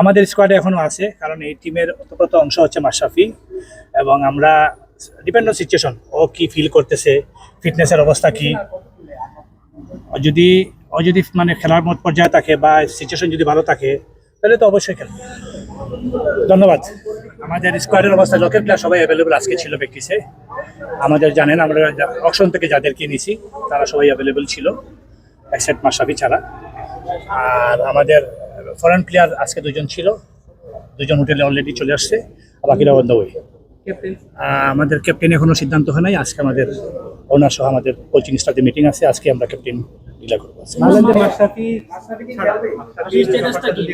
আমাদের স্কোয়াডে এখনও আছে, কারণ এই টিমের অতপ্রত অংশ হচ্ছে মাশরাফি এবং আমরা ডিপেন্ড অন সিচুয়েশন ও কি ফিল করতেছে ফিটনেসের অবস্থা কি। যদি, ও যদি মানে খেলার মত পর্যায়ে থাকে বা সিচুয়েশন যদি ভালো থাকে, তাহলে তো অবশ্যই খেলবে। ধন্যবাদ। আমাদের স্কোয়াডের অবস্থা লোকের প্লেয়ার সবাই অ্যাভেলেবল আজকে ছিল প্র্যাকটিসে আমাদের জানেন, আমরা অকশন থেকে যাদেরকে নিয়েছি, তারা সবাই অ্যাভেলেবল ছিল এক্সেপ্ট মাশরাফি ছাড়া। আর আমাদের ফরেন প্লেয়ার আজকে দুজন ছিল। দুজন হোটেলে অলরেডি চলে আসছে আর বাকিরা অন দ্য ওয়ে আমাদের ক্যাপ্টেন এখনও সিদ্ধান্ত হয় নাই আজকে আমাদের ওনার সহ আমাদের কোচিং স্টাফের মিটিং আছে আজকে আমরা ক্যাপ্টেন ডিলা করব।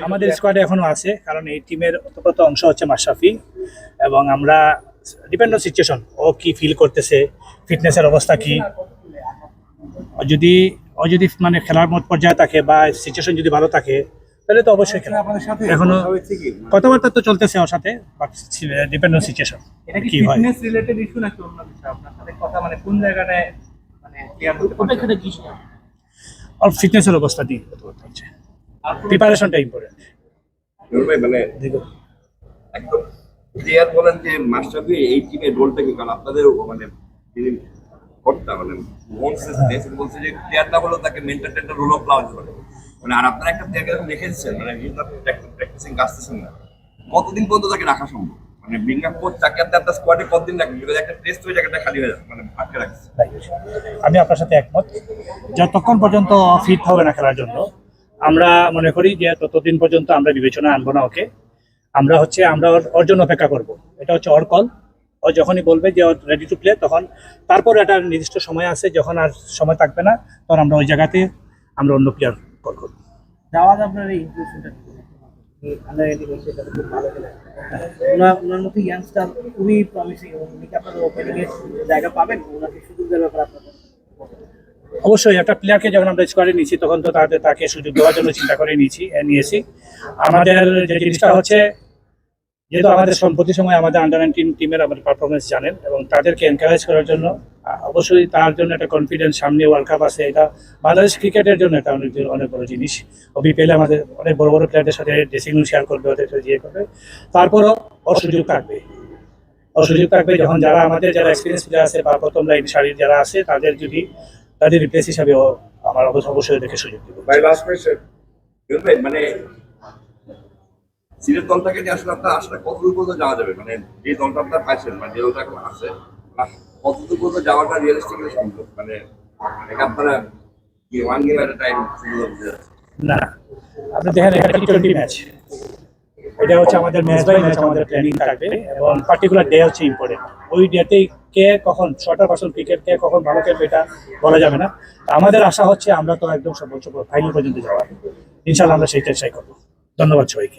আমাদের স্কোয়াডে এখনও আছে কারণ এই টিমের অতপ্রত অংশ হচ্ছে মাশরাফি এবং আমরা ডিপেন্ড অন সিচুয়েশন ও কি ফিল করতেছে ফিটনেসের অবস্থা কি। ও যদি ও যদি মানে খেলার মত পর্যায়ে থাকে বা সিচুয়েশন যদি ভালো থাকে তাহলে তো অবশ্যই খেলা। এখনও কথাবার্তা তো চলতেছে ওর সাথে ডিপেন্ড অন সিচুয়েশন কি কি হয়। ফিটনেস রিলেটেড ইস্যু নাকি অন্য কিছু? আপনার সাথে কথা মানে কোন জায়গাটায় মানে ক্লিয়ার হতে পারছে? আর ফিটনেসের অবস্থা দিয়ে কথাবার্তা হচ্ছে প্রিপারেশনটা ইম্পর্টেন্ট মানে একদম ক্লিয়ার বলেন যে মাস্টারবি এই টিমের রোলটা কি? কারণ আপনাদের মানে যিনি কর্তা মানে মোহন বলছে যে প্লেয়ার না হলেও তাকে মেন্টাল টেন্টাল রোল প্লাও হতে পারে মানে আর আপনারা একটা প্লেয়ারকে যখন দেখে এসেছেন মানে প্র্যাকটিসিং আসতেছেন না, কতদিন পর্যন্ত তাকে রাখা সম্ভব? মানে বিঙ্গা কোচ তাকে আপনার স্কোয়াডে কতদিন রাখবেন? বিকজ একটা টেস্ট হয়ে জায়গাটা খালি হয়ে যাচ্ছে মানে আটকে রাখছে। আমি আপনার সাথে একমত। যতক্ষণ পর্যন্ত ফিট হবে না খেলার জন্য, আমরা মনে করি যে ততদিন পর্যন্ত আমরা বিবেচনা আনব না ওকে। আমরা হচ্ছে, আমরা ওর- জন্য অপেক্ষা করব। এটা হচ্ছে ওর কল ও যখনই বলবে যে রেডি টু প্লে তখন তারপর একটা নির্দিষ্ট সময় আছে, যখন আর সময় থাকবে না, তখন আমরা ওই জায়গাতে আমরা অন্য প্লেয়ার কল আপনার এই ইনক্লুশনটা আন্ডার এইটিন সেটা খুব ভালো খেলে। ওনার ওনার মতো ইয়াংস্টার খুবই প্রমিসিং এবং উনি কি আপনাদের ওপেনিং জায়গা পাবেন? ওনাকে সুযোগ দেওয়ার ব্যাপারে আপনাদের অবশ্যই একটা প্লেয়ারকে যখন আমরা স্কোয়াডে নিয়েছি তখন তো তাদের তাকে সুযোগ দেওয়ার জন্য চিন্তা করে নিয়েছি নিয়েছি। আমাদের যে জিনিসটা হচ্ছে যেহেতু আমাদের সম্প্রতি সময় আমাদের আন্ডার নাইনটিন টিমের আমাদের পারফরমেন্স জানেন এবং তাদেরকে এনকারেজ করার জন্য অবশ্যই তার জন্য একটা কনফিডেন্স সামনে ওয়ার্ল্ড কাপ আছে। এটা বাংলাদেশ ক্রিকেটের জন্য এটা অনেক অনেক বড় জিনিস। ও বিপিএল আমাদের অনেক বড় বড় প্লেয়ারদের সাথে ড্রেসিং রুম শেয়ার করবে ওদের সাথে ইয়ে করবে। তারপরও ওর সুযোগ থাকবে। ওর সুযোগ থাকবে যখন যারা আমাদের যারা এক্সপিরিয়েন্স প্লেয়ার আছে বা প্রথম লাইন সারির যারা আছে, তাদের যদি তাদের রিপ্লেস হিসাবে আমার অবশ্য অবশ্যই দেখে সুযোগ দেবো। মানে সিলেট দলটাকে নিয়ে আসলে আপনার আসলে কতদূর পর্যন্ত যাওয়া যাবে? মানে যে দলটা আপনার পাইছেন মানে যে দলটা এখন আছে কতদূর পর্যন্ত যাওয়াটা রিয়েলিস্টিকলি সম্ভব? মানে আপনারা কি ওয়ান গেম এট টাইম না, আপনি দেখেন, এটা টি টোয়েন্টি ম্যাচ এটা হচ্ছে আমাদের ম্যাচ বাই ম্যাচ আমাদের প্ল্যানিং থাকবে, এবং পার্টিকুলার ডে হচ্ছে ইম্পর্টেন্ট ওই ডেতেই কে কখন ছটা পার্সেন্ট ক্রিকেট কে কখন ভালো খেলবে এটা বলা যাবে না। আমাদের আশা হচ্ছে আমরা তো একদম সর্বোচ্চ ফাইনাল পর্যন্ত যাওয়া ইনশাল্লাহ আমরা সেই চেষ্টাই করব। ধন্যবাদ সবাইকে।